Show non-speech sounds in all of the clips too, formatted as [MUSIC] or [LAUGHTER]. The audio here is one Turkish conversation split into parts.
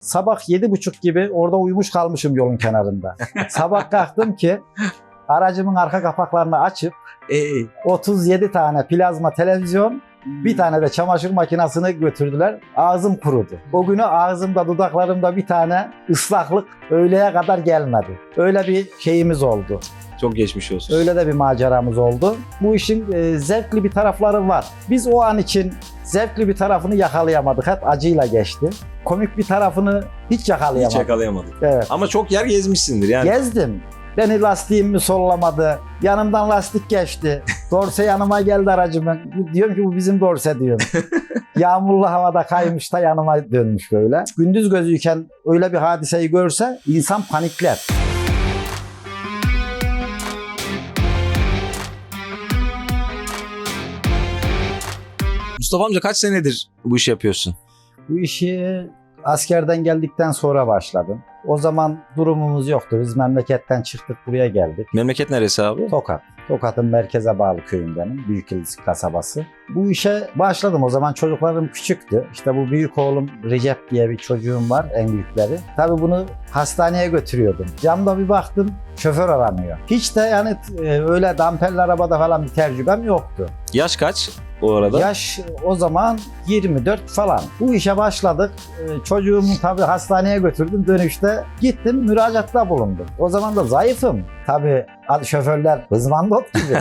Sabah yedi buçuk gibi orada uyumuş kalmışım yolun kenarında. [LAUGHS] Sabah kalktım ki aracımın arka kapaklarını açıp Ee, 37 tane plazma televizyon bir tane de çamaşır makinesini götürdüler. Ağzım kurudu. O günü ağzımda dudaklarımda bir tane ıslaklık öğleye kadar gelmedi. Öyle bir şeyimiz oldu. Çok geçmiş olsun. Öyle de bir maceramız oldu. Bu işin e, zevkli bir tarafları var. Biz o an için zevkli bir tarafını yakalayamadık. Hep acıyla geçti. Komik bir tarafını hiç Hiç yakalayamadık. yakalayamadık. Evet. Ama çok yer gezmişsindir yani. Gezdim. Beni lastiğim mi sollamadı? Yanımdan lastik geçti. [LAUGHS] Dorse yanıma geldi aracımın. Diyorum ki bu bizim dorse diyorum. [LAUGHS] Yağmurlu havada kaymış da yanıma dönmüş böyle. Gündüz gözüyken öyle bir hadiseyi görse insan panikler. Mustafa amca kaç senedir bu işi yapıyorsun? Bu işi askerden geldikten sonra başladım. O zaman durumumuz yoktu. Biz memleketten çıktık buraya geldik. Memleket neresi abi? Tokat. Tokat'ın merkeze bağlı köyündenim. Büyük İliz kasabası. Bu işe başladım. O zaman çocuklarım küçüktü. İşte bu büyük oğlum Recep diye bir çocuğum var en büyükleri. Tabii bunu hastaneye götürüyordum. Camda bir baktım şoför aranıyor. Hiç de yani e, öyle damperli arabada falan bir tecrübem yoktu. Yaş kaç o arada? Yaş o zaman 24 falan. Bu işe başladık. Ee, Çocuğumu tabii hastaneye götürdüm. Dönüşte gittim müracaatta bulundum. O zaman da zayıfım. Tabii şoförler hızmandot [LAUGHS] gibi.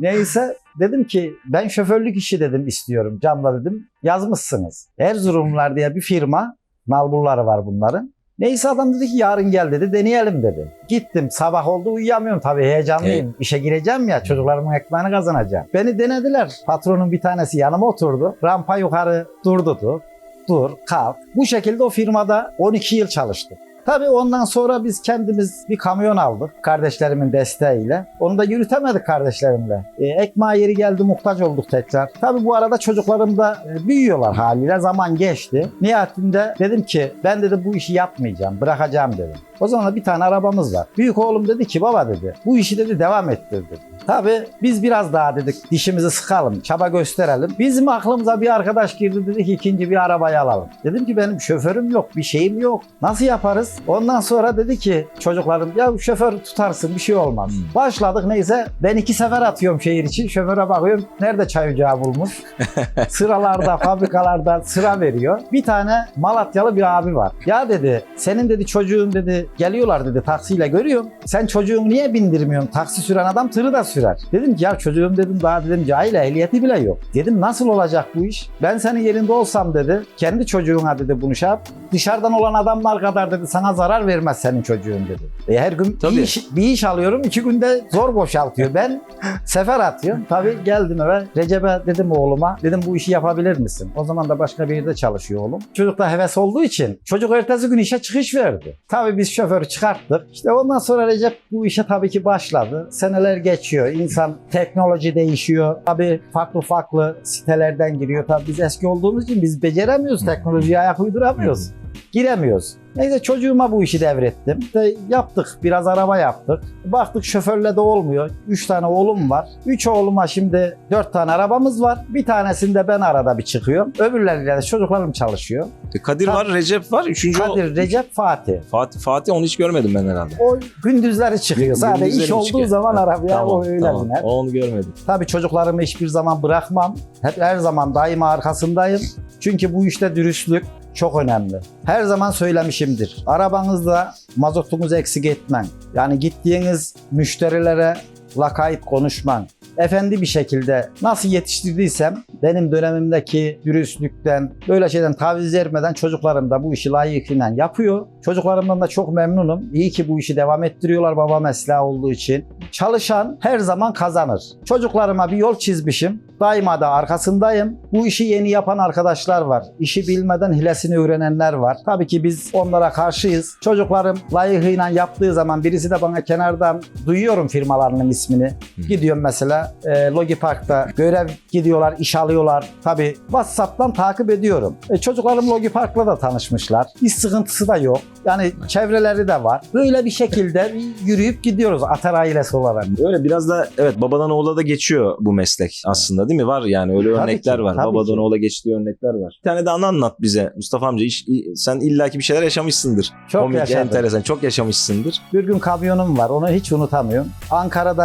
Neyse dedim ki ben şoförlük işi dedim istiyorum. Camda dedim yazmışsınız. Erzurumlar diye bir firma. Nalburları var bunların. Neyse adam dedi ki yarın gel dedi deneyelim dedi. Gittim sabah oldu uyuyamıyorum tabii heyecanlıyım. İşe gireceğim ya çocuklarımın ekmeğini kazanacağım. Beni denediler. Patronun bir tanesi yanıma oturdu. Rampa yukarı durdudu. Dur kalk. Bu şekilde o firmada 12 yıl çalıştım. Tabii ondan sonra biz kendimiz bir kamyon aldık kardeşlerimin desteğiyle. Onu da yürütemedik kardeşlerimle. E, ekmeğe yeri geldi muhtaç olduk tekrar. Tabii bu arada çocuklarım da e, büyüyorlar haliyle. Zaman geçti. Nihayetinde dedim ki ben dedi bu işi yapmayacağım. Bırakacağım dedim. O zaman da bir tane arabamız var. Büyük oğlum dedi ki baba dedi bu işi dedi devam ettir dedi. Tabii biz biraz daha dedik dişimizi sıkalım, çaba gösterelim. Bizim aklımıza bir arkadaş girdi dedi ki ikinci bir arabayı alalım. Dedim ki benim şoförüm yok, bir şeyim yok. Nasıl yaparız? Ondan sonra dedi ki çocuklarım ya şoför tutarsın bir şey olmaz. Hmm. Başladık neyse ben iki sefer atıyorum şehir için. Şoföre bakıyorum nerede çay ocağı bulmuş. [LAUGHS] Sıralarda, fabrikalarda sıra veriyor. Bir tane Malatyalı bir abi var. Ya dedi senin dedi çocuğun dedi geliyorlar dedi taksiyle görüyorum. Sen çocuğunu niye bindirmiyorsun? Taksi süren adam tırı da sürer. Dedim ki ya çocuğum dedim daha dedim cahil ehliyeti bile yok. Dedim nasıl olacak bu iş? Ben senin yerinde olsam dedi. Kendi çocuğuna dedi bunu şey yap. Dışarıdan olan adamlar kadar dedi sana zarar vermez senin çocuğun dedi. E her gün Tabii. bir iş, bir iş alıyorum iki günde zor boşaltıyor. Ben [LAUGHS] sefer atıyorum. Tabii geldim eve Recep'e dedim oğluma dedim bu işi yapabilir misin? O zaman da başka bir yerde çalışıyor oğlum. Çocuk da heves olduğu için çocuk ertesi gün işe çıkış verdi. Tabii biz şoförü çıkarttık. İşte ondan sonra Recep bu işe tabii ki başladı. Seneler geçiyor. İnsan teknoloji değişiyor. Tabii farklı farklı sitelerden giriyor. Tabii biz eski olduğumuz için biz beceremiyoruz. Teknolojiye ayak uyduramıyoruz giremiyoruz. Neyse çocuğuma bu işi devrettim. İşte yaptık, biraz araba yaptık. Baktık şoförle de olmuyor. Üç tane oğlum var. Üç oğluma şimdi dört tane arabamız var. Bir tanesinde ben arada bir çıkıyorum. Öbürleriyle de çocuklarım çalışıyor. E, Kadir Tabii. var, Recep var. Üçüncü o- Kadir, Recep, Fatih. Fatih, Fatih onu hiç görmedim ben herhalde. O gündüzleri çıkıyor. Sadece Gündüzleri iş olduğu çıkıyor. zaman Ha, arabaya o öyle tamam. biner. Onu görmedim. Tabii çocuklarımı hiçbir zaman bırakmam. Hep her zaman daima arkasındayım. Çünkü bu işte dürüstlük çok önemli. Her zaman söylemişimdir. Arabanızda mazotunuzu eksik etmen. Yani gittiğiniz müşterilere lakayt konuşman. Efendi bir şekilde nasıl yetiştirdiysem benim dönemimdeki dürüstlükten böyle şeyden taviz vermeden çocuklarım da bu işi layıkıyla yapıyor. Çocuklarımdan da çok memnunum. İyi ki bu işi devam ettiriyorlar baba mesleği olduğu için. Çalışan her zaman kazanır. Çocuklarıma bir yol çizmişim. Daima da arkasındayım. Bu işi yeni yapan arkadaşlar var. İşi bilmeden hilesini öğrenenler var. Tabii ki biz onlara karşıyız. Çocuklarım layıkıyla yaptığı zaman birisi de bana kenardan duyuyorum firmalarının ismini. Gidiyorum mesela e, Logi Park'ta görev gidiyorlar, iş alıyorlar. Tabii WhatsApp'tan takip ediyorum. E, çocuklarım Logi Park'la da tanışmışlar. İş sıkıntısı da yok. Yani çevreleri de var. Böyle bir şekilde yürüyüp gidiyoruz Atar ailesi olarak. Öyle biraz da evet babadan oğula da geçiyor bu meslek aslında değil mi? Var yani öyle Tabii örnekler ki, var. babadan ki. oğula geçtiği örnekler var. Bir tane de anı anlat bize Mustafa amca. İş, sen illaki bir şeyler yaşamışsındır. Çok Komik, yaşadım. enteresan. Çok yaşamışsındır. Bir gün kamyonum var. Onu hiç unutamıyorum.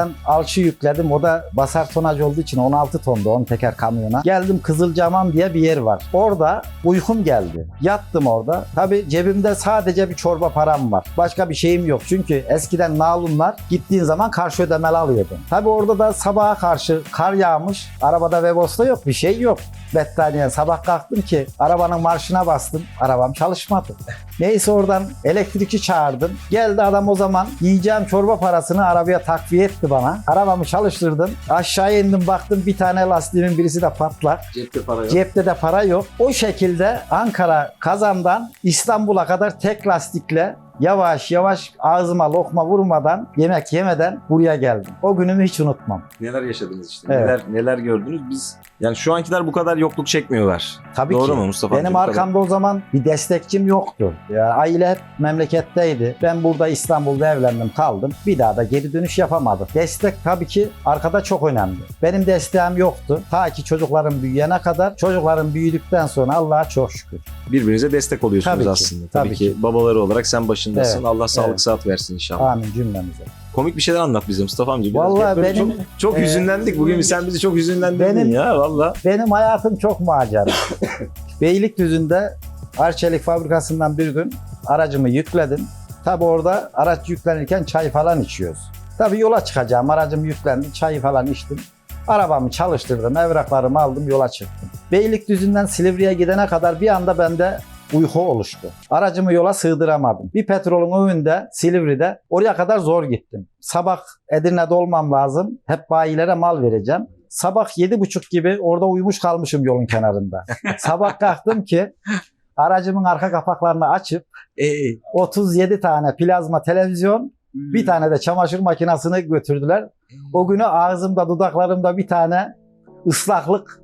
Ankara'dan alçı yükledim. O da basar tonaj olduğu için 16 tondu 10 teker kamyona. Geldim Kızılcahamam diye bir yer var. Orada uykum geldi. Yattım orada. Tabii cebimde sadece bir çorba param var. Başka bir şeyim yok. Çünkü eskiden nalunlar gittiğin zaman karşı ödemeli alıyordun. Tabii orada da sabaha karşı kar yağmış. Arabada Vebos'ta yok. Bir şey yok. Battaniye sabah kalktım ki arabanın marşına bastım. Arabam çalışmadı. Neyse oradan elektrikçi çağırdım. Geldi adam o zaman yiyeceğim çorba parasını arabaya takviye etti bana. Arabamı çalıştırdım. Aşağıya indim baktım bir tane lastiğimin birisi de patlak. Cepte para Cepte de para yok. O şekilde Ankara Kazan'dan İstanbul'a kadar tek lastikle yavaş yavaş ağzıma lokma vurmadan, yemek yemeden buraya geldim. O günümü hiç unutmam. Neler yaşadınız işte. Evet. Neler neler gördünüz. Biz yani şu ankiler bu kadar yokluk çekmiyorlar. Tabii Doğru ki. mu Mustafa Benim amca? Arkamda o zaman bir destekçim yoktu. Ya aile hep memleketteydi. Ben burada İstanbul'da evlendim kaldım. Bir daha da geri dönüş yapamadım. Destek tabii ki arkada çok önemli. Benim desteğim yoktu. Ta ki çocuklarım büyüyene kadar. Çocuklarım büyüdükten sonra Allah'a çok şükür. Birbirinize destek oluyorsunuz Tabii ki, aslında. Tabii, tabii ki. babaları olarak sen başındasın. Evet, Allah sağlık evet. sıhhat versin inşallah. Amin cümlemize. Komik bir şeyler anlat bize Mustafa amca. Biraz Vallahi böyle benim- çok, çok e, hüzünlendik. Bugün sen bizi çok hüzünlendirdin benim- ya valla. Benim hayatım çok macera. [LAUGHS] Beylikdüzü'nde Arçelik fabrikasından bir gün aracımı yükledim. Tabi orada araç yüklenirken çay falan içiyoruz. Tabi yola çıkacağım. Aracım yüklendi. Çayı falan içtim. Arabamı çalıştırdım. Evraklarımı aldım. Yola çıktım. Beylikdüzü'nden Silivri'ye gidene kadar bir anda bende uyku oluştu. Aracımı yola sığdıramadım. Bir petrolün önünde Silivri'de oraya kadar zor gittim. Sabah Edirne'de olmam lazım. Hep bayilere mal vereceğim. Sabah yedi buçuk gibi orada uyumuş kalmışım yolun kenarında. [LAUGHS] Sabah kalktım ki aracımın arka kapaklarını açıp Ee, 37 tane plazma televizyon, bir tane de çamaşır makinesini götürdüler. O günü ağzımda dudaklarımda bir tane ıslaklık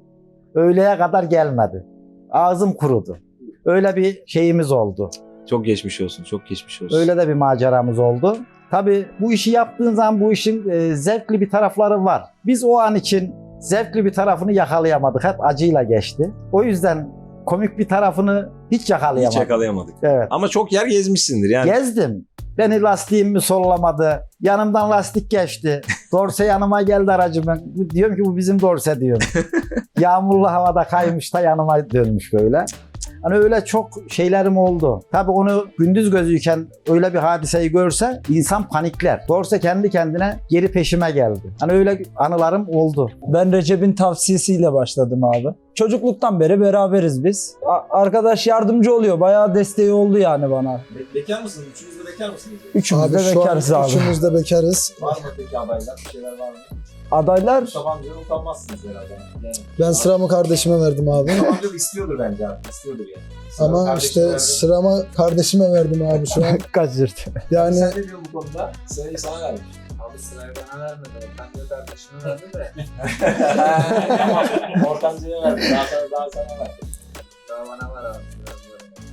öğleye kadar gelmedi. Ağzım kurudu. Öyle bir şeyimiz oldu. çok geçmiş olsun. Çok geçmiş olsun. Öyle de bir maceramız oldu. Tabii bu işi yaptığın zaman bu işin e, zevkli bir tarafları var. Biz o an için zevkli bir tarafını yakalayamadık. Hep acıyla geçti. O yüzden komik bir tarafını hiç Hiç yakalayamadık. yakalayamadık. Evet. Ama çok yer gezmişsindir yani. Gezdim. Beni lastiğim mi sollamadı? Yanımdan lastik geçti. Dorse yanıma geldi aracımın. Diyorum ki bu bizim Dorse diyorum. [LAUGHS] Yağmurlu havada kaymış da yanıma dönmüş böyle. Hani öyle çok şeylerim oldu. Tabii onu gündüz gözüyken öyle bir hadiseyi görse insan panikler. Dorse kendi kendine geri peşime geldi. Hani öyle anılarım oldu. Ben Recep'in tavsiyesiyle başladım abi. Çocukluktan beri beraberiz biz. A- arkadaş yardımcı oluyor. Bayağı desteği oldu yani bana. bekar mısınız? Üçünüz de bekar mısınız? Üçümüz Abi de bekarız abi. üçümüz de bekarız. Var mı peki adaylar? Bir şeyler var mı? Adaylar Mustafa amcadan utanmazsınız herhalde. Yani. Ben sıramı kardeşime verdim abi. Da istiyordur bence abi. İstiyordur yani. Ama işte sıramı kardeşime verdim abi şu an. [LAUGHS] Kaçırdı. Yani Sen ne diyorsun bu konuda? Sırayı sana vermiş. Abi sırayı bana vermedi. Ben de kardeşime verdi de. [LAUGHS] tamam. Ortancıya verdim. Daha sonra daha sana verdim. Daha bana var abi.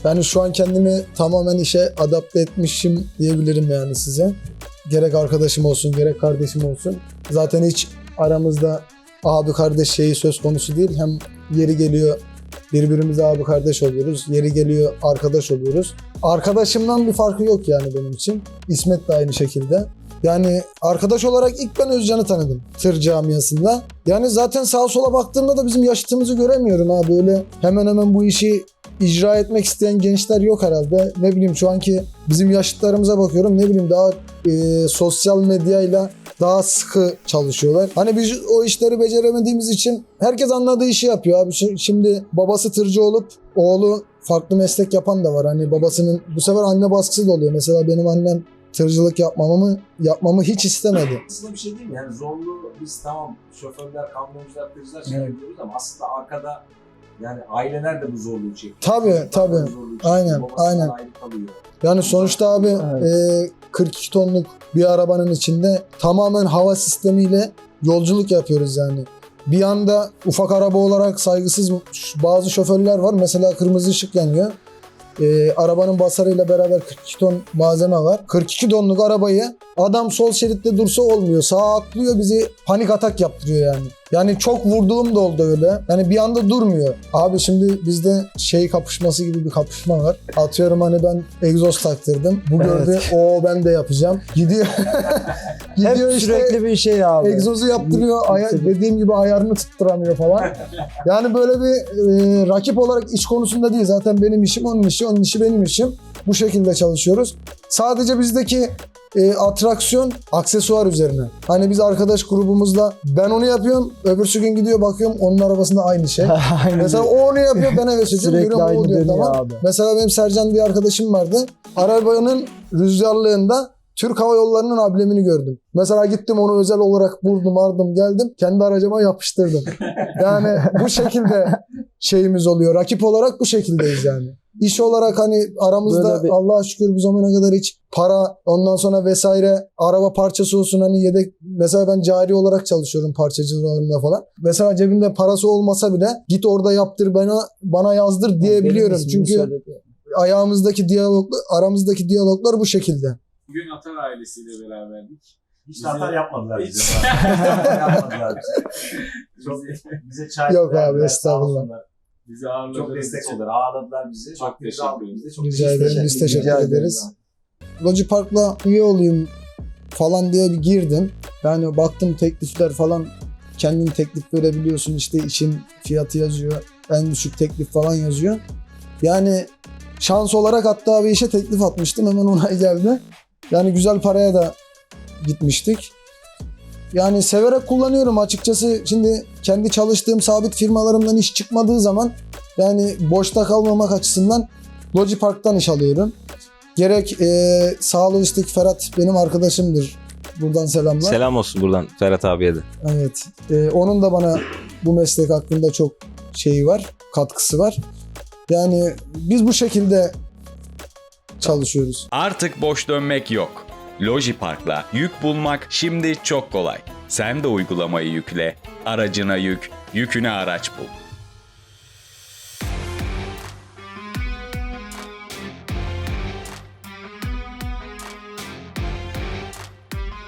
ben şu an kendimi tamamen işe adapte etmişim diyebilirim yani size. Gerek arkadaşım olsun gerek kardeşim olsun. Zaten hiç aramızda abi kardeş şeyi söz konusu değil. Hem yeri geliyor birbirimize abi kardeş oluyoruz. Yeri geliyor arkadaş oluyoruz. Arkadaşımdan bir farkı yok yani benim için. İsmet de aynı şekilde. Yani arkadaş olarak ilk ben Özcan'ı tanıdım tır camiasında. Yani zaten sağa sola baktığımda da bizim yaşıtımızı göremiyorum abi. Böyle hemen hemen bu işi icra etmek isteyen gençler yok herhalde. Ne bileyim şu anki bizim yaşıtlarımıza bakıyorum. Ne bileyim daha e, sosyal medyayla daha sıkı çalışıyorlar. Hani biz o işleri beceremediğimiz için herkes anladığı işi yapıyor abi. Şi- Şimdi babası tırcı olup oğlu farklı meslek yapan da var. Hani babasının bu sefer anne baskısı da oluyor. Mesela benim annem tırcılık yapmamı yapmamı hiç istemedi. Aslında bir şey değil mi? Yani zorlu biz tamam şoförler, kamyoncular, tırcılar şey Evet. yapıyoruz ama aslında arkada yani aileler de bu zorluğu çekiyor. Tabii, tabii. bu zorluğu çekiyor. Aynen, aynen. Yani sonuçta abi Evet. e, 42 tonluk bir arabanın içinde tamamen hava sistemiyle yolculuk yapıyoruz yani. Bir anda ufak araba olarak saygısız bazı şoförler var. Mesela kırmızı ışık yanıyor. Ee, arabanın basarıyla beraber 42 ton malzeme var. 42 tonluk arabayı adam sol şeritte dursa olmuyor. Sağa atlıyor bizi panik atak yaptırıyor yani. Yani çok vurduğum da oldu öyle. Yani bir anda durmuyor. Abi şimdi bizde şey kapışması gibi bir kapışma var. Atıyorum hani ben egzoz taktırdım. Bu gördü o ben de yapacağım. Gidiyor. [LAUGHS] Hep Gidiyor işte sürekli bir şey abi. egzozu yaptırıyor. Aya- dediğim gibi ayarını tutturamıyor falan. [LAUGHS] Yani böyle bir e, rakip olarak iş konusunda değil. Zaten benim işim onun işi, onun işi benim işim. Bu şekilde çalışıyoruz. Sadece bizdeki e, atraksiyon aksesuar üzerine. Hani biz arkadaş grubumuzla ben onu yapıyorum, öbürsü gün gidiyor bakıyorum onun arabasında aynı şey. [LAUGHS] Aynen. Mesela o onu yapıyor, ben eve [LAUGHS] çekiyorum. Sürekli aynı dönüyor tamam. abi. Mesela benim Sercan bir arkadaşım vardı. Arabanın rüzgarlığında Türk Hava Yolları'nın amblemini gördüm. Mesela gittim onu özel olarak vurdum, ardım, geldim. Kendi aracıma yapıştırdım. [LAUGHS] Yani bu şekilde şeyimiz oluyor. Rakip olarak bu şekildeyiz yani. İş olarak hani aramızda Böyle bir- Allah'a şükür bu zamana kadar hiç para ondan sonra vesaire araba parçası olsun hani yedek mesela ben cari olarak çalışıyorum parçacılarımda falan. Mesela cebimde parası olmasa bile git orada yaptır bana bana yazdır diyebiliyorum. Çünkü söyledi. ayağımızdaki diyaloglar aramızdaki diyaloglar bu şekilde. Bugün Atar ailesiyle beraberdik. Hiç Bize- yapmadılar Hiç. bize. [LAUGHS] yapmadılar bize. Çok bize çay Yok abi, estağfurullah. Bizi. Çok destek oldular. Ağırladılar bizi. Çok teşekkür ederiz. Biz de çok Rica ederim. Biz teşekkür ederiz. Logi Park'la üye olayım falan diye bir girdim. Yani baktım teklifler falan kendin teklif verebiliyorsun işte için fiyatı yazıyor. En düşük teklif falan yazıyor. Yani şans olarak hatta bir işe teklif atmıştım. Hemen onay geldi. Yani güzel paraya da gitmiştik. Yani severek kullanıyorum açıkçası. Şimdi kendi çalıştığım sabit firmalarımdan iş çıkmadığı zaman yani boşta kalmamak açısından Logi Park'tan iş alıyorum. Gerek e, sağ lojistik Ferhat benim arkadaşımdır. Buradan selamlar. Selam olsun buradan Ferhat abiye de. Evet. E, onun da bana bu meslek hakkında çok şeyi var, katkısı var. Yani biz bu şekilde çalışıyoruz. Artık boş dönmek yok. Lojipark'la yük bulmak şimdi çok kolay. Sen de uygulamayı yükle, aracına yük, yüküne araç bul.